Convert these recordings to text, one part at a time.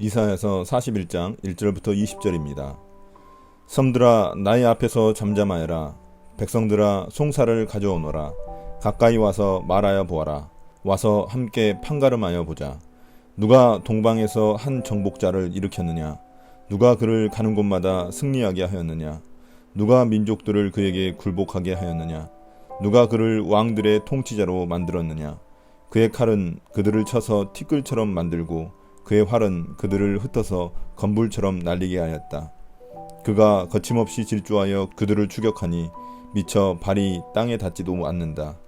이사에서 41장 1절부터 20절입니다. 섬들아 나의 앞에서 잠잠하여라. 백성들아 송사를 가져오너라. 가까이 와서 말하여 보아라. 와서 함께 판가름하여 보자. 누가 동방에서 한 정복자를 일으켰느냐? 누가 그를 가는 곳마다 승리하게 하였느냐? 누가 민족들을 그에게 굴복하게 하였느냐? 누가 그를 왕들의 통치자로 만들었느냐? 그의 칼은 그들을 쳐서 티끌처럼 만들고 그의 활은 그들을 흩어서 건불처럼 날리게 하였다. 그가 거침없이 질주하여 그들을 추격하니 미쳐 발이 땅에 닿지도 않는다.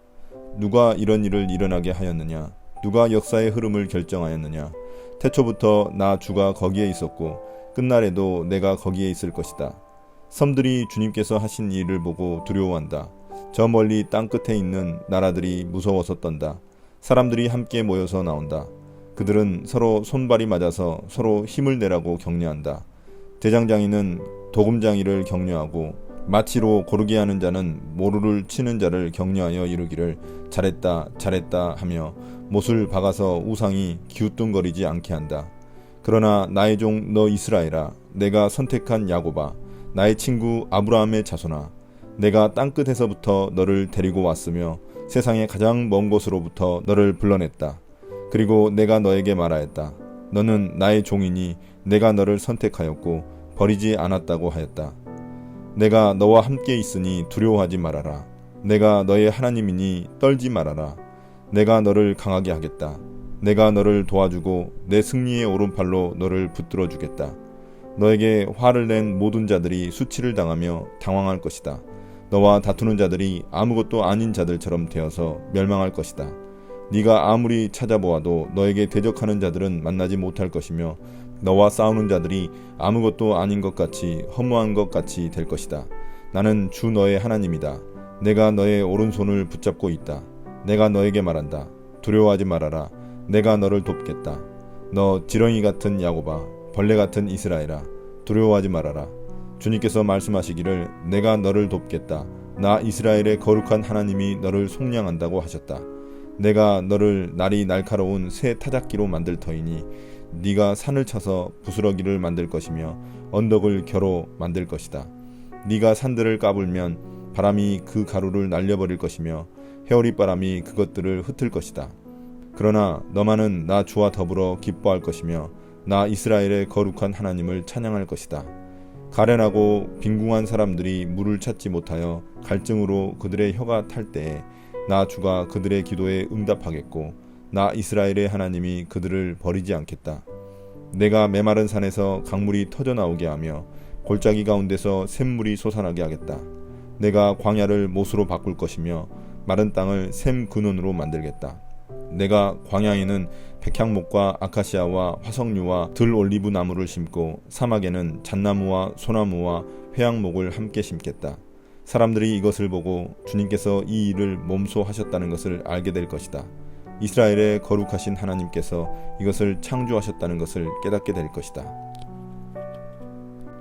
누가 이런 일을 일어나게 하였느냐? 누가 역사의 흐름을 결정하였느냐? 태초부터 나 주가 거기에 있었고 끝날에도 내가 거기에 있을 것이다. 섬들이 주님께서 하신 일을 보고 두려워한다. 저 멀리 땅 끝에 있는 나라들이 무서워서 떤다. 사람들이 함께 모여서 나온다. 그들은 서로 손발이 맞아서 서로 힘을 내라고 격려한다. 대장장이는 도금장이를 격려하고 마치로 고르게 하는 자는 모루를 치는 자를 격려하여 이르기를 잘했다 잘했다 하며 못을 박아서 우상이 기우뚱거리지 않게 한다. 그러나 나의 종 너 이스라엘아 내가 선택한 야고바 나의 친구 아브라함의 자손아 내가 땅끝에서부터 너를 데리고 왔으며 세상의 가장 먼 곳으로부터 너를 불러냈다. 그리고 내가 너에게 말하였다. 너는 나의 종이니 내가 너를 선택하였고 버리지 않았다고 하였다. 내가 너와 함께 있으니 두려워하지 말아라. 내가 너의 하나님이니 떨지 말아라. 내가 너를 강하게 하겠다. 내가 너를 도와주고 내 승리의 오른팔로 너를 붙들어 주겠다. 너에게 화를 낸 모든 자들이 수치를 당하며 당황할 것이다. 너와 다투는 자들이 아무것도 아닌 자들처럼 되어서 멸망할 것이다. 네가 아무리 찾아보아도 너에게 대적하는 자들은 만나지 못할 것이며 너와 싸우는 자들이 아무것도 아닌 것 같이 허무한 것 같이 될 것이다. 나는 주 너의 하나님이다. 내가 너의 오른손을 붙잡고 있다. 내가 너에게 말한다. 두려워하지 말아라. 내가 너를 돕겠다. 너 지렁이 같은 야고바, 벌레 같은 이스라엘아, 두려워하지 말아라. 주님께서 말씀하시기를 내가 너를 돕겠다. 나 이스라엘의 거룩한 하나님이 너를 속량한다고 하셨다. 내가 너를 날이 날카로운 새 타작기로 만들 터이니 네가 산을 쳐서 부스러기를 만들 것이며 언덕을 겨로 만들 것이다. 네가 산들을 까불면 바람이 그 가루를 날려버릴 것이며 해오리 바람이 그것들을 흩을 것이다. 그러나 너만은 나 주와 더불어 기뻐할 것이며 나 이스라엘의 거룩한 하나님을 찬양할 것이다. 가련하고 빈궁한 사람들이 물을 찾지 못하여 갈증으로 그들의 혀가 탈 때에 나 주가 그들의 기도에 응답하겠고 나 이스라엘의 하나님이 그들을 버리지 않겠다. 내가 메마른 산에서 강물이 터져 나오게 하며 골짜기 가운데서 샘물이 솟아나게 하겠다. 내가 광야를 못으로 바꿀 것이며 마른 땅을 샘 근원으로 만들겠다. 내가 광야에는 백향목과 아카시아와 화석류와 들 올리브 나무를 심고 사막에는 잣나무와 소나무와 회양목을 함께 심겠다. 사람들이 이것을 보고 주님께서 이 일을 몸소 하셨다는 것을 알게 될 것이다. 이스라엘의 거룩하신 하나님께서 이것을 창조하셨다는 것을 깨닫게 될 것이다.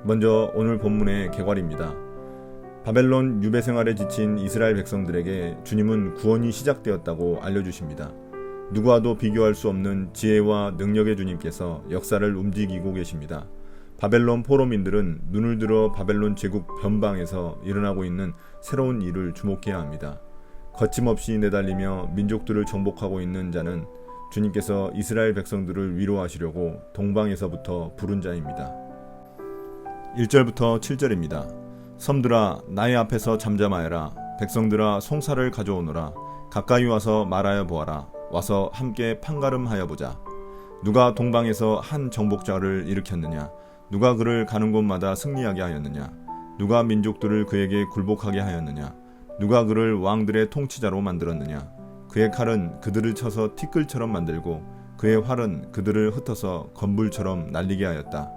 먼저 오늘 본문의 개괄입니다. 바벨론 유배 생활에 지친 이스라엘 백성들에게 주님은 구원이 시작되었다고 알려주십니다. 누구와도 비교할 수 없는 지혜와 능력의 주님께서 역사를 움직이고 계십니다. 바벨론 포로민들은 눈을 들어 바벨론 제국 변방에서 일어나고 있는 새로운 일을 주목해야 합니다. 거침없이 내달리며 민족들을 정복하고 있는 자는 주님께서 이스라엘 백성들을 위로하시려고 동방에서부터 부른 자입니다. 1절부터 7절입니다. 섬들아 나의 앞에서 잠잠하여라 백성들아 송사를 가져오너라 가까이 와서 말하여 보아라 와서 함께 판가름하여 보자 누가 동방에서 한 정복자를 일으켰느냐 누가 그를 가는 곳마다 승리하게 하였느냐? 누가 민족들을 그에게 굴복하게 하였느냐? 누가 그를 왕들의 통치자로 만들었느냐? 그의 칼은 그들을 쳐서 티끌처럼 만들고 그의 활은 그들을 흩어서 건불처럼 날리게 하였다.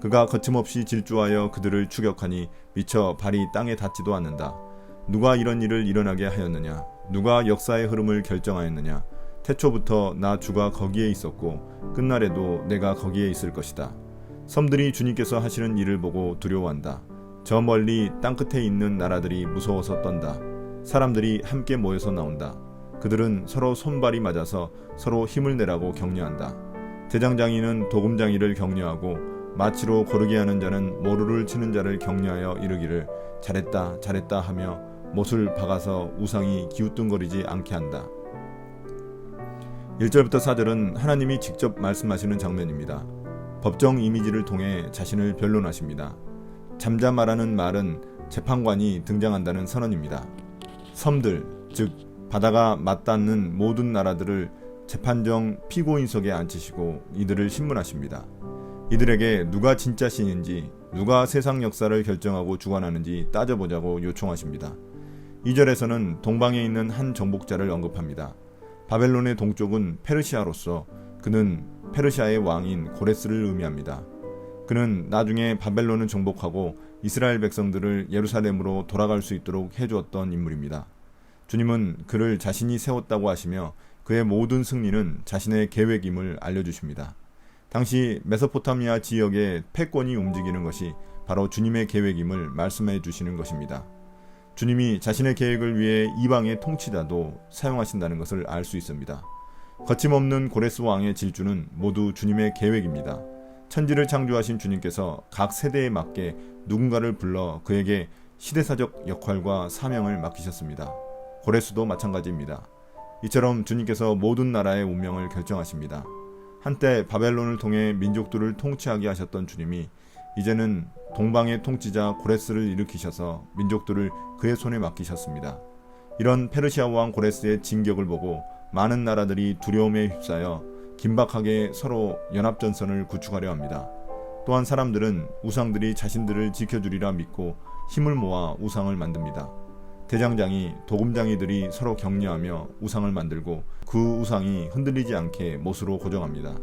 그가 거침없이 질주하여 그들을 추격하니 미쳐 발이 땅에 닿지도 않는다. 누가 이런 일을 일어나게 하였느냐? 누가 역사의 흐름을 결정하였느냐? 태초부터 나 주가 거기에 있었고 끝날에도 내가 거기에 있을 것이다. 섬들이 주님께서 하시는 일을 보고 두려워한다. 저 멀리 땅끝에 있는 나라들이 무서워서 떤다. 사람들이 함께 모여서 나온다. 그들은 서로 손발이 맞아서 서로 힘을 내라고 격려한다. 대장장이는 도금장이를 격려하고 마치로 고르게 하는 자는 모루를 치는 자를 격려하여 이르기를 잘했다 잘했다 하며 못을 박아서 우상이 기우뚱거리지 않게 한다. 1절부터 4절은 하나님이 직접 말씀하시는 장면입니다. 법정 이미지를 통해 자신을 변론하십니다. 잠잠하라는 말은 재판관이 등장한다는 선언입니다. 섬들, 즉 바다가 맞닿는 모든 나라들을 재판정 피고인석에 앉히시고 이들을 신문하십니다. 이들에게 누가 진짜 신인지 누가 세상 역사를 결정하고 주관하는지 따져보자고 요청하십니다. 2절에서는 동방에 있는 한 정복자를 언급합니다. 바벨론의 동쪽은 페르시아로서 그는 페르시아의 왕인 고레스를 의미합니다. 그는 나중에 바벨론을 정복하고 이스라엘 백성들을 예루살렘으로 돌아갈 수 있도록 해주었던 인물입니다. 주님은 그를 자신이 세웠다고 하시며 그의 모든 승리는 자신의 계획임을 알려주십니다. 당시 메소포타미아 지역의 패권이 움직이는 것이 바로 주님의 계획임을 말씀해 주시는 것입니다. 주님이 자신의 계획을 위해 이방의 통치자도 사용하신다는 것을 알 수 있습니다. 거침없는 고레스 왕의 질주는 모두 주님의 계획입니다. 천지를 창조하신 주님께서 각 세대에 맞게 누군가를 불러 그에게 시대사적 역할과 사명을 맡기셨습니다. 고레스도 마찬가지입니다. 이처럼 주님께서 모든 나라의 운명을 결정하십니다. 한때 바벨론을 통해 민족들을 통치하게 하셨던 주님이 이제는 동방의 통치자 고레스를 일으키셔서 민족들을 그의 손에 맡기셨습니다. 이런 페르시아 왕 고레스의 진격을 보고 많은 나라들이 두려움에 휩싸여 긴박하게 서로 연합전선을 구축하려 합니다. 또한 사람들은 우상들이 자신들을 지켜주리라 믿고 힘을 모아 우상을 만듭니다. 대장장이, 도금장이들이 서로 격려하며 우상을 만들고 그 우상이 흔들리지 않게 못으로 고정합니다.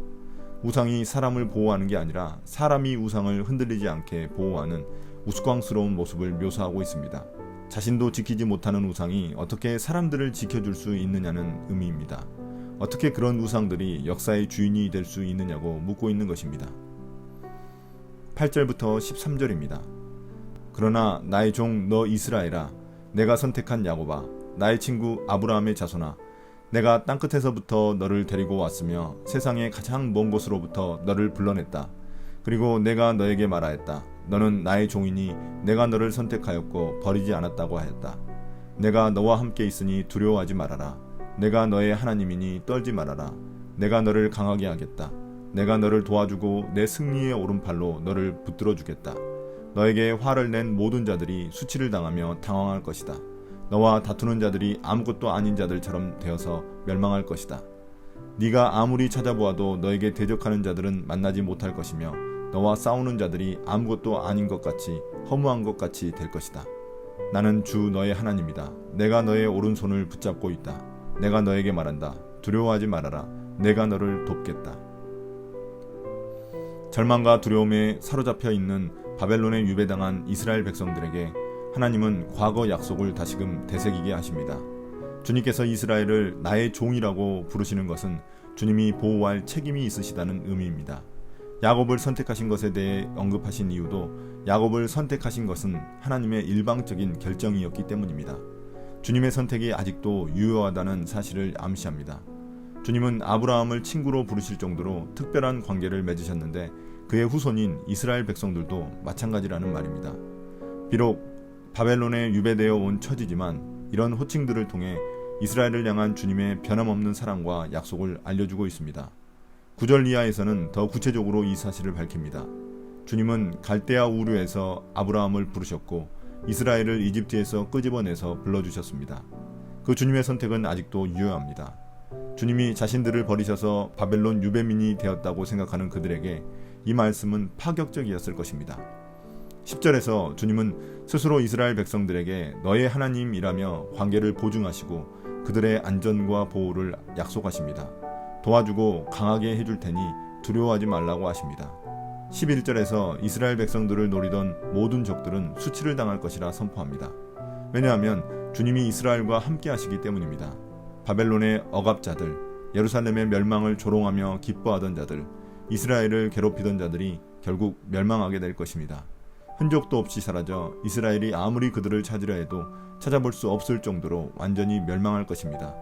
우상이 사람을 보호하는 게 아니라 사람이 우상을 흔들리지 않게 보호하는 우스꽝스러운 모습을 묘사하고 있습니다. 자신도 지키지 못하는 우상이 어떻게 사람들을 지켜줄 수 있느냐는 의미입니다. 어떻게 그런 우상들이 역사의 주인이 될 수 있느냐고 묻고 있는 것입니다. 8절부터 13절입니다. 그러나 나의 종 너 이스라엘아 내가 선택한 야고바 나의 친구 아브라함의 자손아 내가 땅끝에서부터 너를 데리고 왔으며 세상의 가장 먼 곳으로부터 너를 불러냈다. 그리고 내가 너에게 말하였다. 너는 나의 종이니 내가 너를 선택하였고 버리지 않았다고 하였다. 내가 너와 함께 있으니 두려워하지 말아라. 내가 너의 하나님이니 떨지 말아라. 내가 너를 강하게 하겠다. 내가 너를 도와주고 내 승리의 오른팔로 너를 붙들어 주겠다. 너에게 화를 낸 모든 자들이 수치를 당하며 당황할 것이다. 너와 다투는 자들이 아무것도 아닌 자들처럼 되어서 멸망할 것이다. 네가 아무리 찾아보아도 너에게 대적하는 자들은 만나지 못할 것이며 너와 싸우는 자들이 아무것도 아닌 것 같이 허무한 것 같이 될 것이다. 나는 주 너의 하나님이다. 내가 너의 오른손을 붙잡고 있다. 내가 너에게 말한다. 두려워하지 말아라. 내가 너를 돕겠다. 절망과 두려움에 사로잡혀 있는 바벨론에 유배당한 이스라엘 백성들에게 하나님은 과거 약속을 다시금 되새기게 하십니다. 주님께서 이스라엘을 나의 종이라고 부르시는 것은 주님이 보호할 책임이 있으시다는 의미입니다. 야곱을 선택하신 것에 대해 언급하신 이유도 야곱을 선택하신 것은 하나님의 일방적인 결정이었기 때문입니다. 주님의 선택이 아직도 유효하다는 사실을 암시합니다. 주님은 아브라함을 친구로 부르실 정도로 특별한 관계를 맺으셨는데 그의 후손인 이스라엘 백성들도 마찬가지라는 말입니다. 비록 바벨론에 유배되어 온 처지지만 이런 호칭들을 통해 이스라엘을 향한 주님의 변함없는 사랑과 약속을 알려주고 있습니다. 9절 이하에서는 더 구체적으로 이 사실을 밝힙니다. 주님은 갈대아 우르에서 아브라함을 부르셨고 이스라엘을 이집트에서 끄집어내서 불러주셨습니다. 그 주님의 선택은 아직도 유효합니다. 주님이 자신들을 버리셔서 바벨론 유배민이 되었다고 생각하는 그들에게 이 말씀은 파격적이었을 것입니다. 10절에서 주님은 스스로 이스라엘 백성들에게 너의 하나님이라며 관계를 보증하시고 그들의 안전과 보호를 약속하십니다. 도와주고 강하게 해줄 테니 두려워하지 말라고 하십니다. 11절에서 이스라엘 백성들을 노리던 모든 적들은 수치를 당할 것이라 선포합니다. 왜냐하면 주님이 이스라엘과 함께 하시기 때문입니다. 바벨론의 억압자들, 예루살렘의 멸망을 조롱하며 기뻐하던 자들, 이스라엘을 괴롭히던 자들이 결국 멸망하게 될 것입니다. 흔적도 없이 사라져 이스라엘이 아무리 그들을 찾으려 해도 찾아볼 수 없을 정도로 완전히 멸망할 것입니다.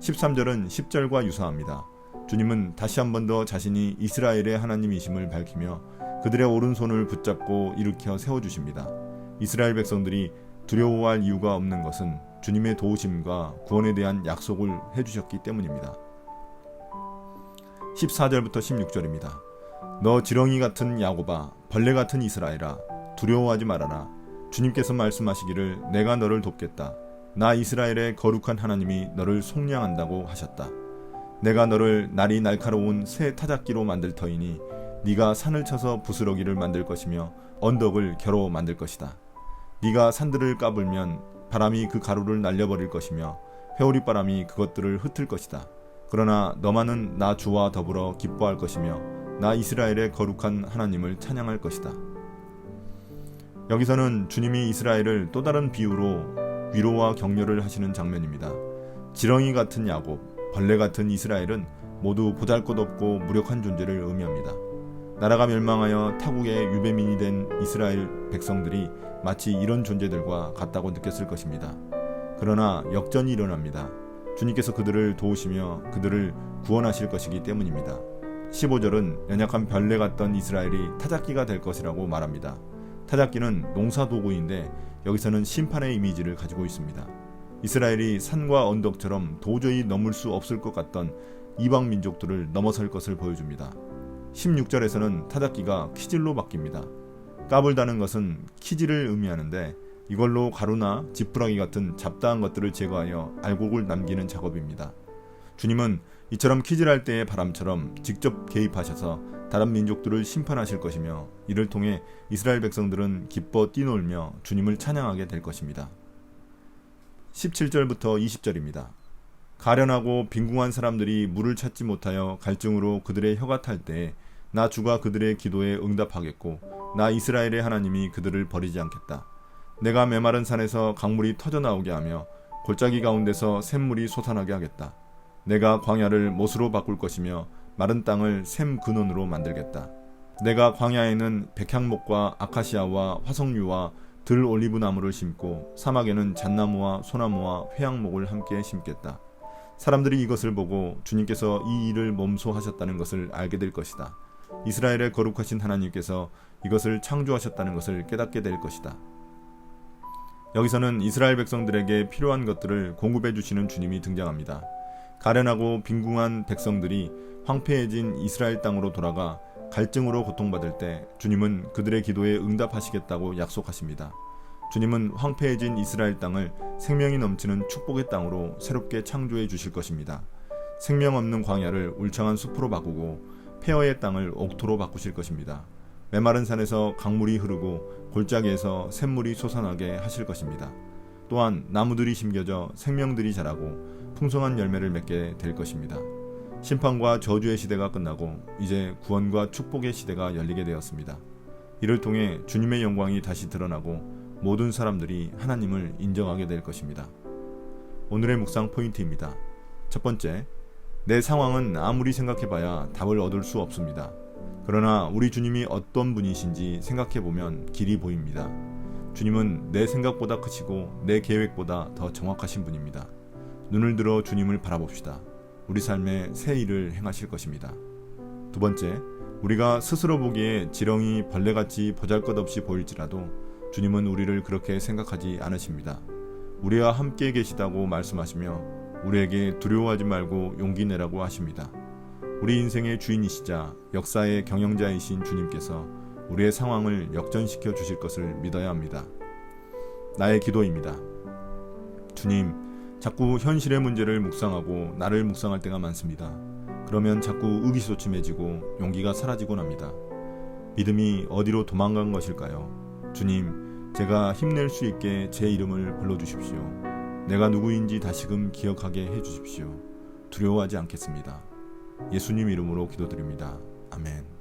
13절은 10절과 유사합니다. 주님은 다시 한 번 더 자신이 이스라엘의 하나님이심을 밝히며 그들의 오른손을 붙잡고 일으켜 세워주십니다. 이스라엘 백성들이 두려워할 이유가 없는 것은 주님의 도우심과 구원에 대한 약속을 해주셨기 때문입니다. 14절부터 16절입니다. 너 지렁이 같은 야고바, 벌레 같은 이스라엘아, 두려워하지 말아라. 주님께서 말씀하시기를 내가 너를 돕겠다. 나 이스라엘의 거룩한 하나님이 너를 속량한다고 하셨다. 내가 너를 날이 날카로운 새 타작기로 만들 터이니 네가 산을 쳐서 부스러기를 만들 것이며 언덕을 겨로 만들 것이다. 네가 산들을 까불면 바람이 그 가루를 날려버릴 것이며 회오리 바람이 그것들을 흩을 것이다. 그러나 너만은 나 주와 더불어 기뻐할 것이며 나 이스라엘의 거룩한 하나님을 찬양할 것이다. 여기서는 주님이 이스라엘을 또 다른 비유로 위로와 격려를 하시는 장면입니다. 지렁이 같은 야곱, 벌레 같은 이스라엘은 모두 보잘것없고 무력한 존재를 의미합니다. 나라가 멸망하여 타국의 유배민이 된 이스라엘 백성들이 마치 이런 존재들과 같다고 느꼈을 것입니다. 그러나 역전이 일어납니다. 주님께서 그들을 도우시며 그들을 구원하실 것이기 때문입니다. 15절은 연약한 벌레 같던 이스라엘이 타작기가 될 것이라고 말합니다. 타작기는 농사 도구인데 여기서는 심판의 이미지를 가지고 있습니다. 이스라엘이 산과 언덕처럼 도저히 넘을 수 없을 것 같던 이방 민족들을 넘어설 것을 보여줍니다. 16절에서는 타작기가 키질로 바뀝니다. 까불다는 것은 키질을 의미하는데 이걸로 가루나 지푸라기 같은 잡다한 것들을 제거하여 알곡을 남기는 작업입니다. 주님은 이처럼 키질할 때의 바람처럼 직접 개입하셔서 다른 민족들을 심판하실 것이며 이를 통해 이스라엘 백성들은 기뻐 뛰놀며 주님을 찬양하게 될 것입니다. 17절부터 20절입니다. 가련하고 빈궁한 사람들이 물을 찾지 못하여 갈증으로 그들의 혀가 탈 때 나 주가 그들의 기도에 응답하겠고 나 이스라엘의 하나님이 그들을 버리지 않겠다. 내가 메마른 산에서 강물이 터져 나오게 하며 골짜기 가운데서 샘물이 솟아나게 하겠다. 내가 광야를 못으로 바꿀 것이며 마른 땅을 샘 근원으로 만들겠다. 내가 광야에는 백향목과 아카시아와 화석류와 들 올리브 나무를 심고 사막에는 잣나무와 소나무와 회양목을 함께 심겠다. 사람들이 이것을 보고 주님께서 이 일을 몸소 하셨다는 것을 알게 될 것이다. 이스라엘의 거룩하신 하나님께서 이것을 창조하셨다는 것을 깨닫게 될 것이다. 여기서는 이스라엘 백성들에게 필요한 것들을 공급해 주시는 주님이 등장합니다. 가련하고 빈궁한 백성들이 황폐해진 이스라엘 땅으로 돌아가 갈증으로 고통받을 때 주님은 그들의 기도에 응답하시겠다고 약속하십니다. 주님은 황폐해진 이스라엘 땅을 생명이 넘치는 축복의 땅으로 새롭게 창조해 주실 것입니다. 생명 없는 광야를 울창한 숲으로 바꾸고 폐허의 땅을 옥토로 바꾸실 것입니다. 메마른 산에서 강물이 흐르고 골짜기에서 샘물이 솟아나게 하실 것입니다. 또한 나무들이 심겨져 생명들이 자라고 풍성한 열매를 맺게 될 것입니다. 심판과 저주의 시대가 끝나고 이제 구원과 축복의 시대가 열리게 되었습니다. 이를 통해 주님의 영광이 다시 드러나고 모든 사람들이 하나님을 인정하게 될 것입니다. 오늘의 묵상 포인트입니다. 첫 번째, 내 상황은 아무리 생각해봐야 답을 얻을 수 없습니다. 그러나 우리 주님이 어떤 분이신지 생각해보면 길이 보입니다. 주님은 내 생각보다 크시고 내 계획보다 더 정확하신 분입니다. 눈을 들어 주님을 바라봅시다. 우리 삶에 새 일을 행하실 것입니다. 두 번째, 우리가 스스로 보기에 지렁이 벌레같이 보잘것없이 보일지라도 주님은 우리를 그렇게 생각하지 않으십니다. 우리와 함께 계시다고 말씀하시며 우리에게 두려워하지 말고 용기 내라고 하십니다. 우리 인생의 주인이시자 역사의 경영자이신 주님께서 우리의 상황을 역전시켜 주실 것을 믿어야 합니다. 나의 기도입니다. 주님, 자꾸 현실의 문제를 묵상하고 나를 묵상할 때가 많습니다. 그러면 자꾸 의기소침해지고 용기가 사라지곤 합니다. 믿음이 어디로 도망간 것일까요? 주님, 제가 힘낼 수 있게 제 이름을 불러주십시오. 내가 누구인지 다시금 기억하게 해주십시오. 두려워하지 않겠습니다. 예수님 이름으로 기도드립니다. 아멘.